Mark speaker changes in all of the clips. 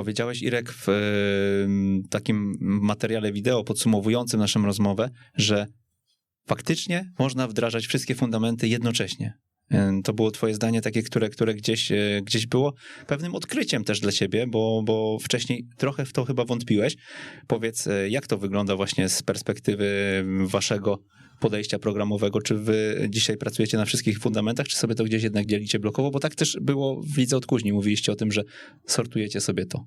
Speaker 1: Powiedziałeś, Irek, w takim materiale wideo podsumowującym naszą rozmowę, że faktycznie można wdrażać wszystkie fundamenty jednocześnie. Em, To było twoje zdanie takie, które, które gdzieś, e, gdzieś było pewnym odkryciem też dla ciebie, bo, bo wcześniej trochę w to chyba wątpiłeś. Powiedz, e, jak to wygląda właśnie z perspektywy waszego podejścia programowego? Czy wy dzisiaj pracujecie na wszystkich fundamentach, czy sobie to gdzieś jednak dzielicie blokowo? Bo tak też było w Lidze od Kuźni. Mówiliście o tym, że sortujecie sobie to.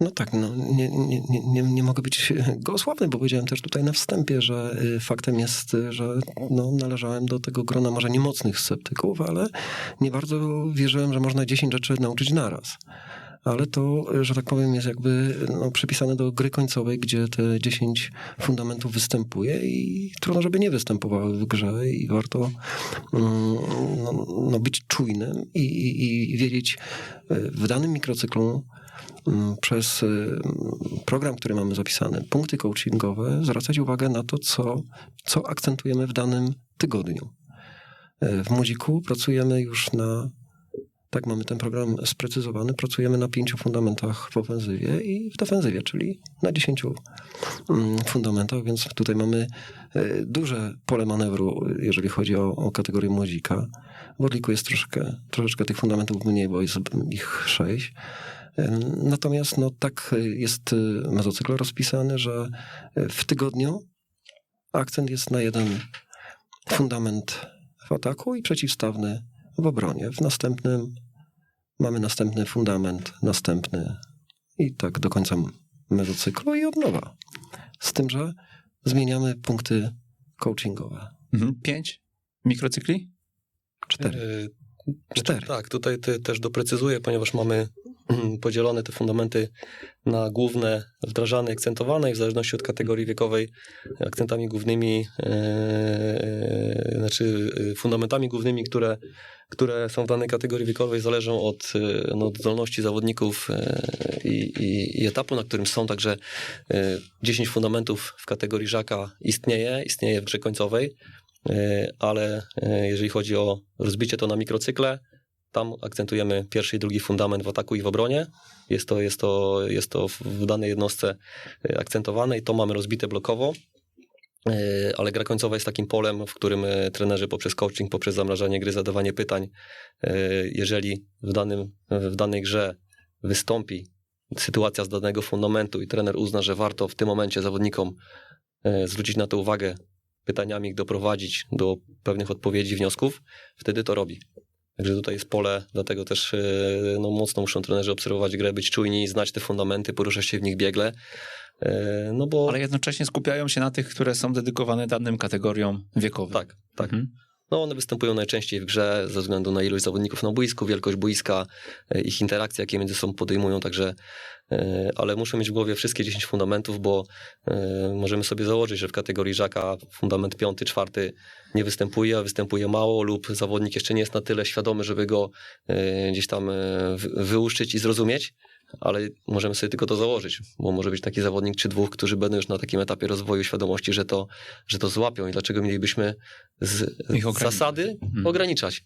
Speaker 2: No tak, no, nie, nie, nie, nie, mogę być gołosławny, bo powiedziałem też tutaj na wstępie, że y, faktem jest, y, że no, należałem do tego grona może niemocnych sceptyków, ale nie bardzo wierzyłem, że można 10 rzeczy nauczyć naraz. Ale to, że tak powiem, jest jakby no, przypisane do gry końcowej, gdzie te 10 fundamentów występuje i trudno, żeby nie występowały w grze i warto mm, no, no, być czujnym i, i, i wiedzieć y, w danym mikrocyklu przez y, program, który mamy zapisany, punkty coachingowe, zwracać uwagę na to, co, co akcentujemy w danym tygodniu. E, W Muziku pracujemy już na, tak mamy ten program sprecyzowany, pracujemy na pięciu fundamentach w ofensywie i w defensywie, czyli na dziesięciu mm, fundamentach, więc tutaj mamy e, duże pole manewru, jeżeli chodzi o, o kategorię młodzi,ka W Orliku jest troszkę, troszeczkę tych fundamentów mniej, bo jest ich sześć. Natomiast no, tak jest mezocykl rozpisany, że w tygodniu akcent jest na jeden fundament w ataku i przeciwstawny w obronie. W następnym mamy następny fundament, następny i tak do końca mezocyklu i od nowa. Z tym, że zmieniamy punkty coachingowe.
Speaker 1: Mhm. Pięć mikrocykli?
Speaker 2: Cztery.
Speaker 3: E,
Speaker 2: Cztery.
Speaker 3: Tak, tutaj ty też doprecyzuję, ponieważ mamy podzielone te fundamenty na główne, wdrażane, akcentowane i w zależności od kategorii wiekowej akcentami głównymi, e, znaczy e, fundamentami głównymi, które, które są w danej kategorii wiekowej zależą od, no, od zdolności zawodników i, i, i etapu, na którym są, także e, 10 fundamentów w kategorii żaka istnieje, istnieje w grze końcowej, ale e, jeżeli chodzi o rozbicie to na mikrocykle, tam akcentujemy pierwszy i drugi fundament w ataku i w obronie. Jest to, jest to, jest to w danej jednostce e, akcentowane i to mamy rozbite blokowo. E, Ale gra końcowa jest takim polem, w którym e, trenerzy poprzez coaching, poprzez zamrażanie gry, zadawanie pytań, e, jeżeli w, danym, w danej grze wystąpi sytuacja z danego fundamentu i trener uzna, że warto w tym momencie zawodnikom e, zwrócić na to uwagę, pytaniami ich doprowadzić do pewnych odpowiedzi, wniosków, wtedy to robi. Także tutaj jest pole, dlatego też e, no, mocno muszą trenerzy obserwować grę, być czujni, znać te fundamenty, poruszać się w nich biegle. E, No bo
Speaker 1: Ale jednocześnie skupiają się na tych, które są dedykowane danym kategoriom wiekowym.
Speaker 3: tak, tak.
Speaker 1: Mhm.
Speaker 3: No one występują najczęściej w grze ze względu na ilość zawodników na boisku, wielkość boiska, e, ich interakcje, jakie między sobą podejmują, także e, ale muszę mieć w głowie wszystkie 10 fundamentów, bo e, możemy sobie założyć, że w kategorii żaka fundament piąty, czwarty nie występuje, a występuje mało lub zawodnik jeszcze nie jest na tyle świadomy, żeby go gdzieś tam wy- wyłuszczyć i zrozumieć, ale możemy sobie tylko to założyć, bo może być taki zawodnik czy dwóch, którzy będą już na takim etapie rozwoju świadomości, że to, że to złapią i dlaczego mielibyśmy z, zasady
Speaker 1: Mhm.
Speaker 3: ograniczać.